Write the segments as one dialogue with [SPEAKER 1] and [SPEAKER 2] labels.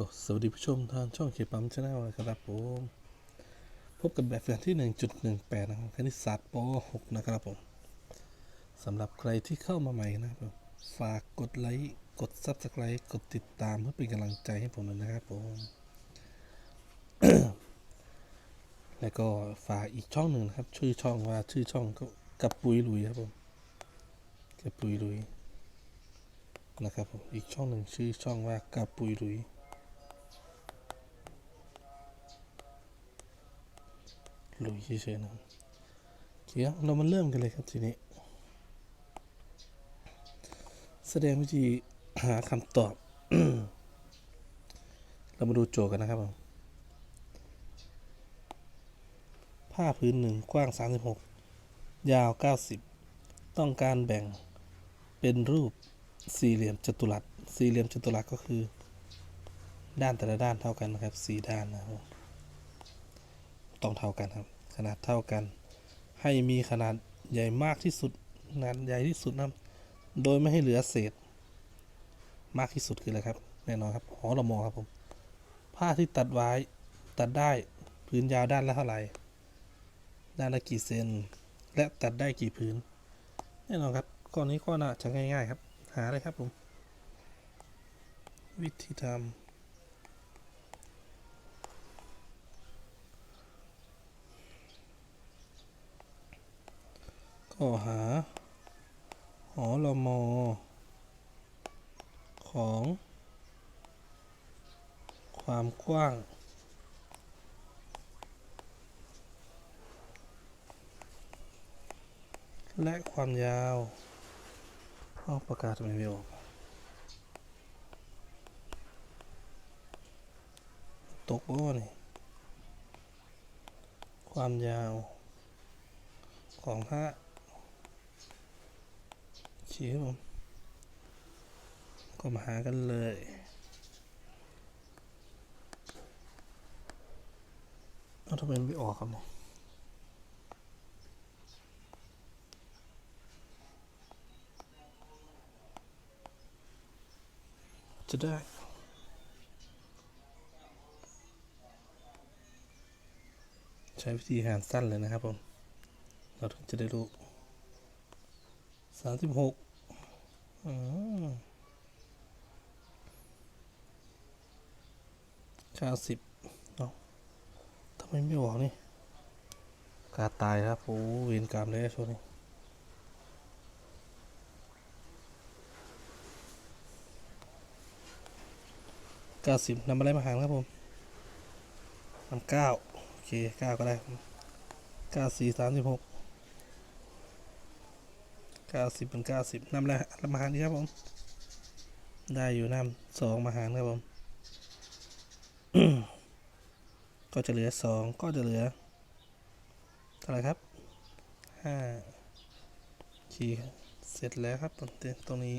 [SPEAKER 1] ก็สวัสดีผู้ชมทางช่องเคปั๊มชาแนลนะครับผม พบกับแบบฝึกหัดที่ 1.18 นะครับคณิตศาสตร์ป .6 นะครับผมสำหรับใครที่เข้ามาใหม่นะครับผมฝากกดไลค์กด Subscribe กดติดตามเพื่อเป็นกำลังใจให้ผมด้วยนะครับผม แล้วก็ฝากอีกช่องหนึ่งนะครับ ชื่อช่องว่าชื่อช่องก็กับปุยลุยครับผมกับปุยลุยนะครับผมอีกช่องหนึ่งชื่อช่องว่ากับปุยลุย ยเฉยๆนะเคครับเรามาเริ่มกันเลยครับทีนี้ แสดงวิธีหาคำตอบ เรามาดูโจทย์กันนะครับผมผ้าพื้นหนึ่งกว้าง 36 ยาว 90 ต้องการแบ่งเป็นรูปสี่เหลี่ยมจัตุรัส สี่เหลี่ยมจัตุรัสก็คือ ด้านแต่ละด้านเท่ากันนะครับสี่ด้านนะครับ ต้องเท่ากันครับ ขนาดเท่ากัน ให้มีขนาดใหญ่มากที่สุดขนาดใหญ่ที่สุดนะครับโดยไม่ให้เหลือเศษ มากที่สุดคืออะไรครับ แน่นอนครับหอระมอครับผม ผ้าที่ตัดไว้ตัดได้พื้นยาวด้านละเท่าไหร่ด้านละกี่เซนและตัดได้กี่พื้น แน่นอนครับข้อนี้ก็น่าจะง่าย ๆ ครับ หาเลยครับผม วิธีทำ ก็หา หอรมอ ของ ความกว้าง และความยาวเอาประกาศไมไม่ออกตกโอ้นี่ความยาวของพระ ชีครับผมก็มาหากันเลยเอาทำไมไม่ออกครับเนี่ยจะได้ใช้วิธีหารสั้นเลยนะครับผม เราถึงจะได้รู้สามสิบหก เก้าสิบเนาะทำไมไม่บอกนี่ กาตายครับ โอ้เวรกรรมเลยช่วงนี้เก้าสิบนำอะไรมาหารครับผมนำเก้าโอเคเก้าก็ได้เก้าสี่สามสิบหก เก้าสิบเป็นเก้าสิบนำแล้วมาหารดีครับผม ได้อยู่นำสองมาหารครับผม ก็จะเหลือสองก็จะเหลือเท่าไหร่ครับห้าขีเสร็จแล้วครับตรงตรงนี้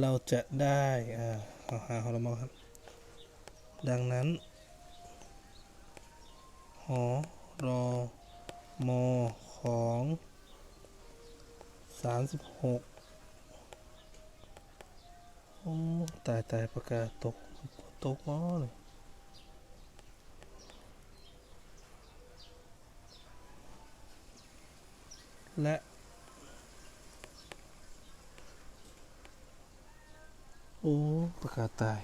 [SPEAKER 1] เราจะได้อ่าเอาหาฮอร์โมนครับ ดังนั้นหอรอมอ ของสามสิบหกโอ้ตายตายประกาศตก ตกมอเลยและโอ้ประกาศตาย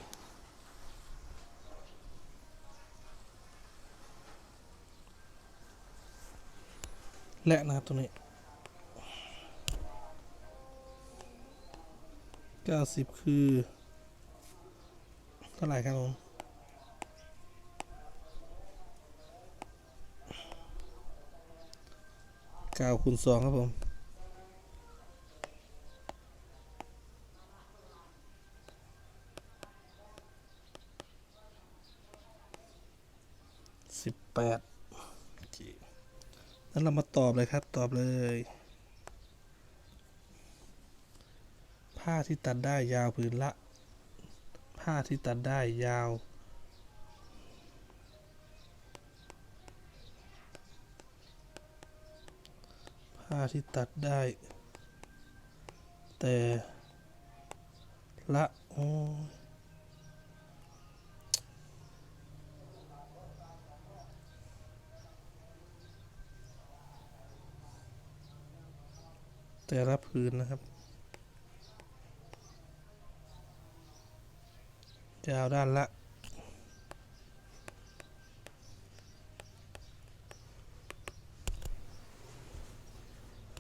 [SPEAKER 1] และนะครับตรงนี้เก้าสิบคือเท่าไหร่ครับผมเก้าคูณสองครับผมสิบแปด นั้นเรามาตอบเลยครับ ตอบเลย ผ้าที่ตัดได้ยาวผืนละ ผ้าที่ตัดได้ยาว ผ้าที่ตัดได้ แต่ละโอ้ แต่ละพื้นนะครับยาวด้านละ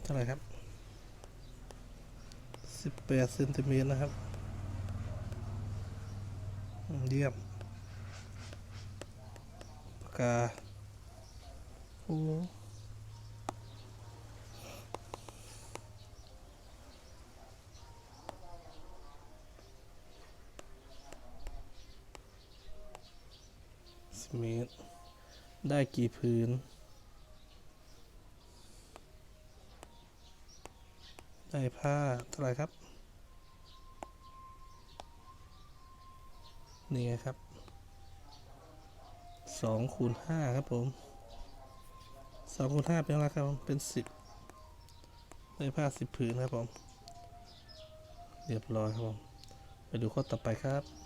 [SPEAKER 1] เท่าไหร่ครับสิบแปดเซนติเมตรนะครับเยี่ยมปากกาโอ้ เมตร ได้กี่พื้น ได้ผ้าเท่าไหร่ครับ นี่ไงครับสองคูณห้าครับผมสองคูณห้าเป็นเท่าไหร่ครับเป็นสิบได้ผ้าสิบผืนครับผม เรียบร้อยครับผม ไปดูข้อต่อไปครับ